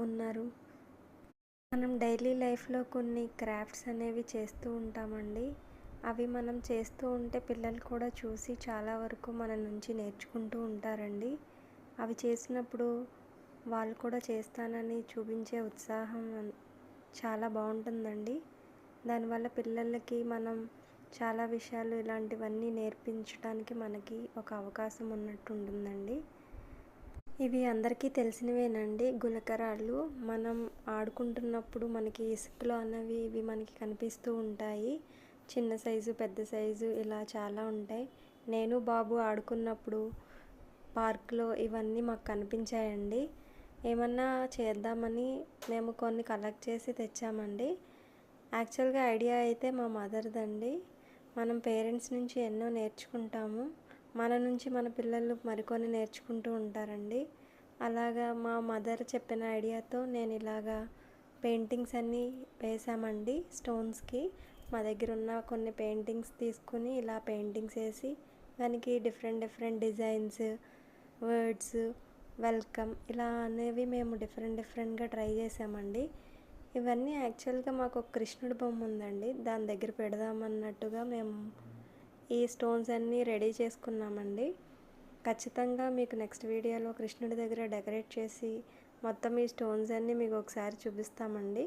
ఉన్నారు మనం డైలీ లైఫ్లో కొన్ని క్రాఫ్ట్స్ అనేవి చేస్తూ ఉంటామండి. అవి మనం చేస్తూ ఉంటే పిల్లలు కూడా చూసి చాలా వరకు మన నుంచి నేర్చుకుంటూ ఉంటారండి. అవి చేసినప్పుడు వాళ్ళు కూడా చేస్తానని చూపించే ఉత్సాహం చాలా బాగుంటుందండి. దానివల్ల పిల్లలకి మనం చాలా విషయాలు ఇలాంటివన్నీ నేర్పించడానికి మనకి ఒక అవకాశం ఉన్నట్టు ఉంటుందండి ఇవి అందరికీ తెలిసినవేనండి. గులకరాళ్ళు మనం ఆడుకుంటున్నప్పుడు మనకి ఇసుకలో అన్నవి ఇవి మనకి కనిపిస్తూ ఉంటాయి. చిన్న సైజు పెద్ద సైజు ఇలా చాలా ఉంటాయి. నేను బాబు ఆడుకున్నప్పుడు పార్క్లో ఇవన్నీ మాకు కనిపించాయండి. ఏమన్నా చేద్దామని మేము కొన్ని కలెక్ట్ చేసి తెచ్చామండి. యాక్చువల్గా ఐడియా అయితే మా మదర్దండి. మనం పేరెంట్స్ నుంచి ఎన్నో నేర్చుకుంటాము. మన నుంచి మన పిల్లలు మరికొన్ని నేర్చుకుంటూ ఉంటారండి. అలాగా మా మదర్ చెప్పిన ఐడియాతో నేను ఇలాగా పెయింటింగ్స్ అన్నీ వేసామండి స్టోన్స్కి. మా దగ్గర ఉన్న కొన్ని పెయింటింగ్స్ తీసుకుని ఇలా పెయింటింగ్స్ వేసి దానికి different different designs words welcome ఇలా అనేవి మేము డిఫరెంట్ డిఫరెంట్గా ట్రై చేసామండి. ఇవన్నీ యాక్చువల్గా మాకు ఒక కృష్ణుడి బొమ్మ ఉందండి. దాని దగ్గర పెడదామన్నట్టుగా మేము ఈ స్టోన్స్ అన్నీ రెడీ చేసుకున్నామండి. ఖచ్చితంగా మీకు నెక్స్ట్ వీడియోలో కృష్ణుడి దగ్గర డెకరేట్ చేసి మొత్తం ఈ స్టోన్స్ అన్నీ మీకు ఒకసారి చూపిస్తామండి.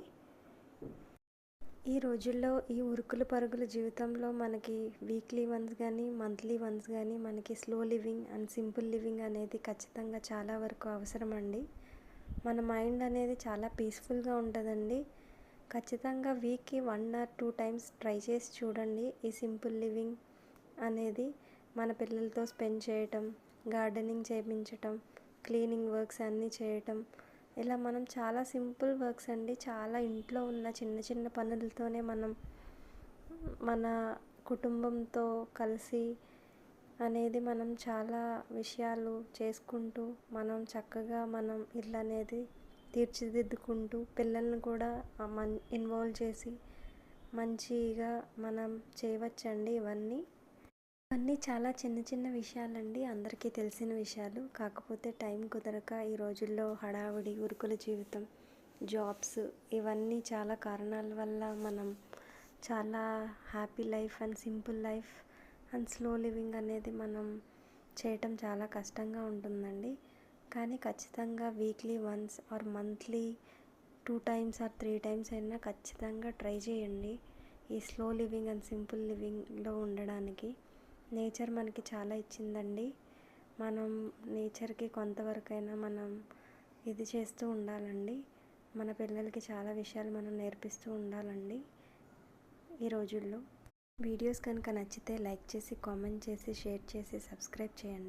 ఈ రోజుల్లో ఈ ఉరుకులు పరుగుల జీవితంలో మనకి వీక్లీ వన్స్ కానీ మంత్లీ వన్స్ కానీ మనకి slow living and simple living అనేది ఖచ్చితంగా చాలా వరకు అవసరం అండి మన మైండ్ అనేది చాలా పీస్ఫుల్గా ఉంటుందండి. ఖచ్చితంగా వీక్కి one or two times try చేసి చూడండి ఈ సింపుల్ లివింగ్ అనేది మన పిల్లలతో స్పెండ్ చేయటం గార్డెనింగ్ చేయించటం క్లీనింగ్ వర్క్స్ అన్నీ చేయటం. ఇలా మనం చాలా సింపుల్ వర్క్స్ అండి. చాలా ఇంట్లో ఉన్న చిన్న చిన్న పనులతోనే మనం మన కుటుంబంతో కలిసి అనేది మనం చాలా విషయాలు చేసుకుంటూ మనం చక్కగా మనం ఇల్లు అనేది తీర్చిదిద్దుకుంటూ పిల్లల్ని కూడా మన్ ఇన్వాల్వ్ చేసి మంచిగా మనం చేయవచ్చండి ఇవన్నీ. అన్నీ చాలా చిన్న చిన్న విషయాలండి. అందరికీ తెలిసిన విషయాలు. కాకపోతే టైం కుదరక ఈ రోజుల్లో హడావుడి ఉరుకుల జీవితం జాబ్స్ ఇవన్నీ చాలా కారణాల వల్ల మనం చాలా happy life and simple life and slow living అనేది మనం చేయటం చాలా కష్టంగా ఉంటుందండి. కానీ ఖచ్చితంగా weekly once or monthly two times or three times అయినా ఖచ్చితంగా ట్రై చేయండి. ఈ స్లో లివింగ్ అండ్ సింపుల్ లివింగ్లో ఉండడానికి. నేచర్ మనకి చాలా ఇచ్చిందండి. మనం నేచర్కి కొంతవరకైనా మనం ఇది చేస్తూ ఉండాలండి. మన పిల్లలకి చాలా విషయాలు మనం నేర్పిస్తూ ఉండాలండి ఈ రోజుల్లో. వీడియోస్ కనుక నచ్చితే లైక్ చేసి కామెంట్ చేసి షేర్ చేసి సబ్స్క్రైబ్ చేయండి.